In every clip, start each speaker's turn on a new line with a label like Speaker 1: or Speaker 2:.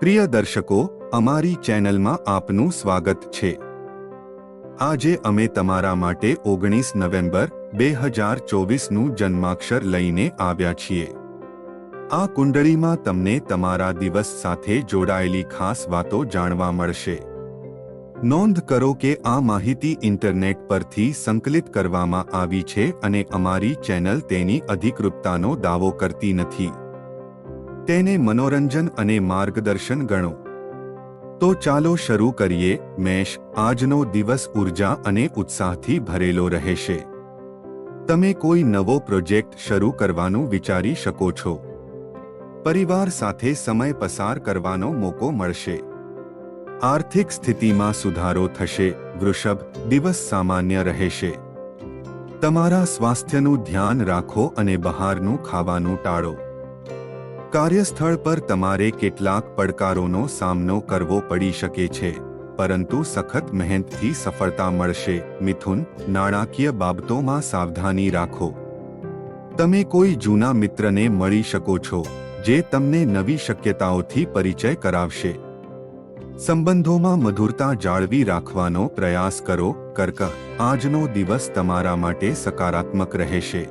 Speaker 1: પ્રિય દર્શકો, અમારી ચેનલમાં આપનું સ્વાગત છે. આજે અમે તમારા માટે ઓગણીસ નવેમ્બર, બે હજાર ચોવીસનું જન્માક્ષર લઈને આવ્યા છીએ. આ કુંડળીમાં તમને તમારા દિવસ સાથે જોડાયેલી ખાસ વાતો જાણવા મળશે. નોંધ કરો કે આ માહિતી ઇન્ટરનેટ પરથી સંકલિત કરવામાં આવી છે અને અમારી ચેનલ તેની અધિકૃતતાનો દાવો કરતી નથી. તેને મનોરંજન અને માર્ગદર્શન ગણો. તો ચાલો શરૂ કરીએ મેષ, આજનો દિવસ ઊર્જા અને ઉત્સાહથી ભરેલો રહેશે. તમે કોઈ નવો પ્રોજેક્ટ શરૂ કરવાનું વિચારી શકો છો. પરિવાર સાથે સમય પસાર કરવાનો મોકો મળશે. આર્થિક સ્થિતિમાં સુધારો થશે, વૃષભ, દિવસ સામાન્ય રહેશે. તમારા સ્વાસ્થ્યનું ધ્યાન રાખો અને બહારનું ખાવાનું ટાળો. કાર્યસ્થળ પર તમારે કેટલાક પડકારોનો સામનો કરવો પડી શકે છે, પરંતુ સખત મહેનતથી સફળતા મળશે. મિથુન, નાણાકીય બાબતોમાં સાવધાની રાખો. તમે કોઈ જૂના મિત્રને મળી શકો છો, જે તમને નવી શક્યતાઓથી પરિચય કરાવશે. સંબંધોમાં મધુરતા જાળવી રાખવાનો પ્રયાસ કરો, કર્ક. આજનો દિવસ તમારા માટે સકારાત્મક રહેશે.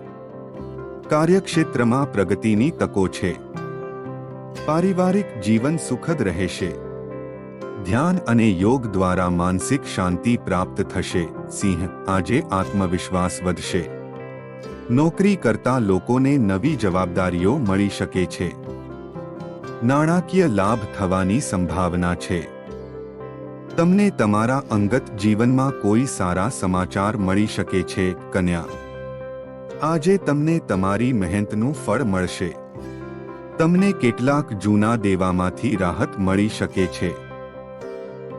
Speaker 1: કાર્યક્ષેત્રમાં પ્રગતિની તકો છે. પારિવારિક જીવન સુખદ રહેશે. ધ્યાન અને યોગ દ્વારા માનસિક શાંતિ પ્રાપ્ત થશે. સિંહ, આજે આત્મવિશ્વાસ વધશે. નોકરી કરતા લોકોને નવી જવાબદારીઓ મળી શકે છે. નાણાકીય લાભ થવાની સંભાવના છે. તમને તમારા અંગત જીવનમાં કોઈ સારા સમાચાર મળી શકે છે, કન્યા. આજે તમને તમારી મહેનતનું ફળ મળશે. તમને કેટલાક જૂના દેવામાંથી રાહત મળી શકે છે.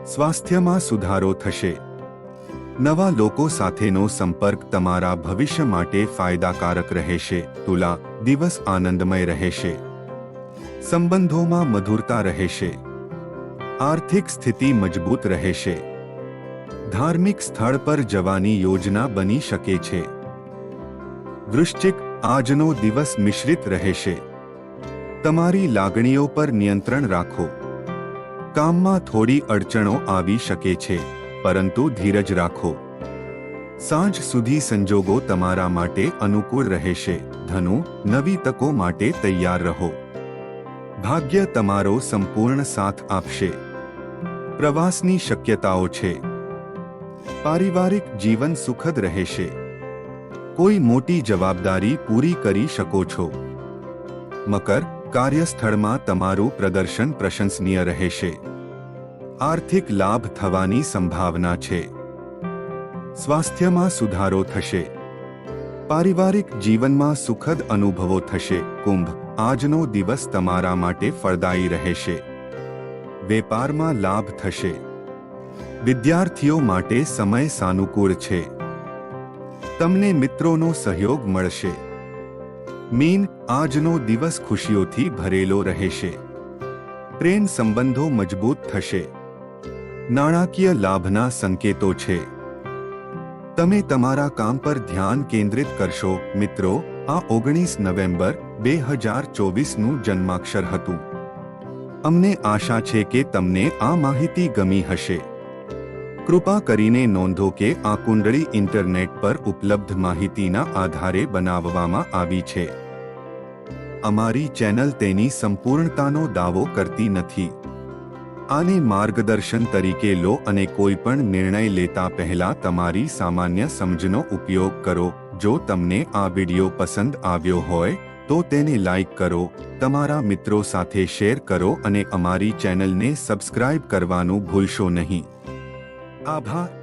Speaker 1: સ્વાસ્થ્યમાં સુધારો થશે. નવા લોકો સાથેનો સંપર્ક તમારા ભવિષ્ય માટે ફાયદાકારક રહેશે. તુલા, દિવસ આનંદમય રહેશે. સંબંધોમાં મધુરતા રહેશે. આર્થિક સ્થિતિ મજબૂત રહેશે. ધાર્મિક સ્થળ પર જવાની યોજના બની શકે છે. વૃશ્ચિક, આજનો દિવસ મિશ્રિત રહેશે. તમારી લાગણીઓ પર નિયંત્રણ રાખો. કામમાં થોડી અડચણો આવી શકે છે, પરંતુ ધીરજ રાખો. સાંજ સુધી સંજોગો તમારા માટે અનુકૂળ રહેશે, ધનુ, નવી તકો માટે તૈયાર રહો. ભાગ્ય તમારો સંપૂર્ણ સાથ આપશે. પ્રવાસની શક્યતાઓ છે. પારિવારિક જીવન સુખદ રહેશે. કોઈ મોટી જવાબદારી પૂરી કરી શકો છો. મકર કાર્યસ્થળમાં તમારું પ્રદર્શન પ્રશંસનીય રહેશે. આર્થિક લાભ થવાની સંભાવના છે. સ્વાસ્થ્યમાં સુધારો થશે. પારિવારિક જીવનમાં સુખદ અનુભવો થશે. કુંભ, આજનો દિવસ તમારા માટે ફળદાયી રહેશે. વેપારમાં લાભ થશે. વિદ્યાર્થીઓ માટે સમય સાનુકૂળ છે. તમને મિત્રોનો સહયોગ મળશે. મીન આજનો દિવસ ખુશીઓથી ભરેલો રહેશે. પ્રેમ સંબંધો મજબૂત થશે. નાણાકીય લાભના સંકેતો છે. તમે તમારા કામ પર ધ્યાન કેન્દ્રિત કરશો, મિત્રો. આ ઓગણીસ નવેમ્બર બે હજાર ચોવીસનું જન્માક્ષર હતું. અમને આશા છે કે તમને આ માહિતી ગમી હશે. કૃપા કરીને નોંધો કે આ કુંડળી ઇન્ટરનેટ પર ઉપલબ્ધ માહિતીના આધારે બનાવવામાં આવી છે. અમારી ચેનલ તેની સંપૂર્ણતાનો દાવો કરતી નથી. આને માર્ગદર્શન તરીકે લો અને કોઈ પણ નિર્ણય લેતા પહેલા તમારી સામાન્ય સમજનો ઉપયોગ કરો. જો તમને આ વિડિયો પસંદ આવ્યો હોય, તો તેને લાઈક કરો, તમારા મિત્રો સાથે શેર કરો અને અમારી ચેનલને સબસ્ક્રાઇબ કરવાનું ભૂલશો નહીં. આભાર.